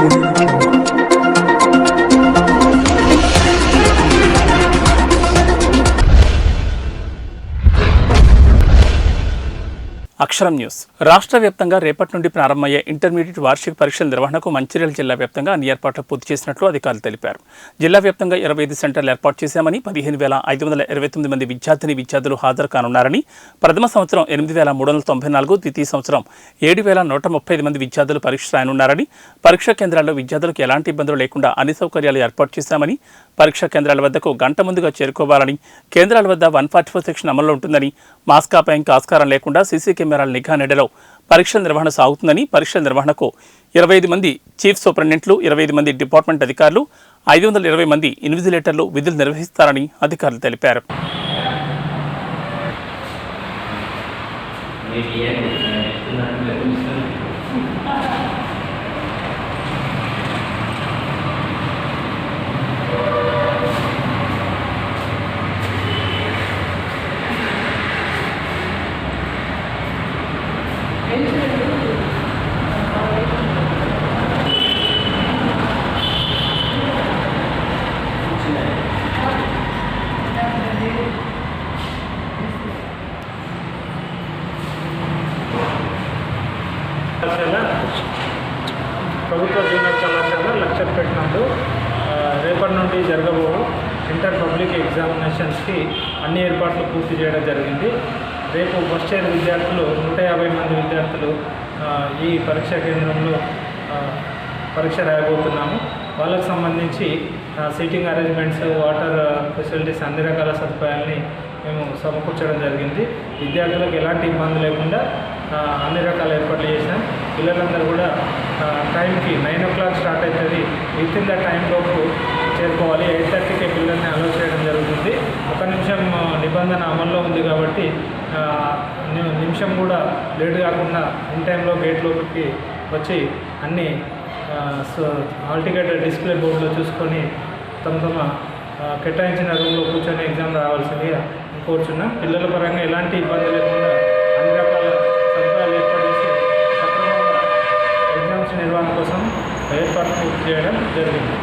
Thank you. అక్షరం news. రాష్ట్ర వ్యాప్తంగా రేపటి నుండి ప్రారంభమయ్యే ఇంటర్మీడియట్ వార్షిక పరీక్షల నిర్వహణకు మంచిర్యాల జిల్లా వ్యాప్తంగా అన్ని ఏర్పాట్లు పూర్తి చేసినట్లు అధికారులు తెలిపారు. జిల్లా వ్యాప్తంగా ఇరవై ఐదు సెంటర్లు ఏర్పాటు చేశామని పదిహేను వేల ఐదు వందల ఇరవై తొమ్మిది మంది విద్యార్థిని విద్యార్థులు హాజరు కానున్నారని ప్రథమ సంవత్సరం ఎనిమిది వేల మూడు వందల తొంభై నాలుగు ద్వితీయ సంవత్సరం ఏడు వేల నూట ముప్పై ఐదు మంది విద్యార్థులు పరీక్ష రాయనున్నారని పరీక్షా కేంద్రాల్లో విద్యార్థులకు ఎలాంటి ఇబ్బందులు లేకుండా అన్ని సౌకర్యాలు ఏర్పాటు చేశామని పరీక్షా కేంద్రాల వద్దకు గంట ముందుగా చేరుకోవాలని కేంద్రాల వద్ద వన్ ఫార్టీ ఫోర్ సెక్షన్ అమల్లో ఉంటుందని మాస్క్ ఆపాయంకి ఆస్కారం లేకుండా సీసీ కెమెరాల నిఘా నెడలో పరీక్షల నిర్వహణ సాగుతుందని పరీక్షల నిర్వహణకు ఇరవై ఐదు మంది చీఫ్ సూపరింటెండెంట్లు ఇరవై ఐదు మంది డిపార్ట్మెంట్ అధికారులు ఐదు వందల ఇరవై మంది ఇన్విజిలేటర్లు విధులు నిర్వహిస్తారని అధికారులు తెలిపారు. కళాశాల. ప్రభుత్వ జూనియర్ కళాశాల లెక్చర్ నందు రేపటి నుండి జరగబో ఇంటర్ పబ్లిక్ ఎగ్జామినేషన్స్కి అన్ని ఏర్పాట్లు పూర్తి చేయడం జరిగింది. రేపు ఫస్ట్ ఇయర్ విద్యార్థులు నూట యాభై మంది విద్యార్థులు ఈ పరీక్షా కేంద్రంలో పరీక్ష రాయబోతున్నాము. వాళ్ళకు సంబంధించి సీటింగ్ అరేంజ్మెంట్స్ వాటర్ ఫెసిలిటీస్ అన్ని రకాల సదుపాయాల్ని మేము సమకూర్చడం జరిగింది. విద్యార్థులకు ఎలాంటి ఇబ్బంది లేకుండా అన్ని రకాల ఏర్పాట్లు చేసాం పిల్లలందరూ కూడా టైంకి నైన్ ఓ క్లాక్ స్టార్ట్ అవుతుంది. విత్ ఇన్ ద టైం లోపు చేరుకోవాలి. ఎయిట్ థర్టీకే పిల్లల్ని అలో చేయడం జరుగుతుంది. ఒక నిమిషం నిబంధన అమల్లో ఉంది కాబట్టి నిమిషం కూడా లేట్ కాకుండా ఇన్ టైంలో గేట్ లోపలికి వచ్చి అన్ని సో హాల్ టికెట్ డిస్ప్లే బోర్డులో చూసుకొని తమ తమ కేటాయించిన రూమ్లో కూర్చొని ఎగ్జామ్ రావాల్సిందిగా కోరుచున్నాం. పిల్లల పరంగా ఎలాంటి ఇబ్బంది లేకుండా కోసం ఏర్పాట్లు చేయడం జరిగింది.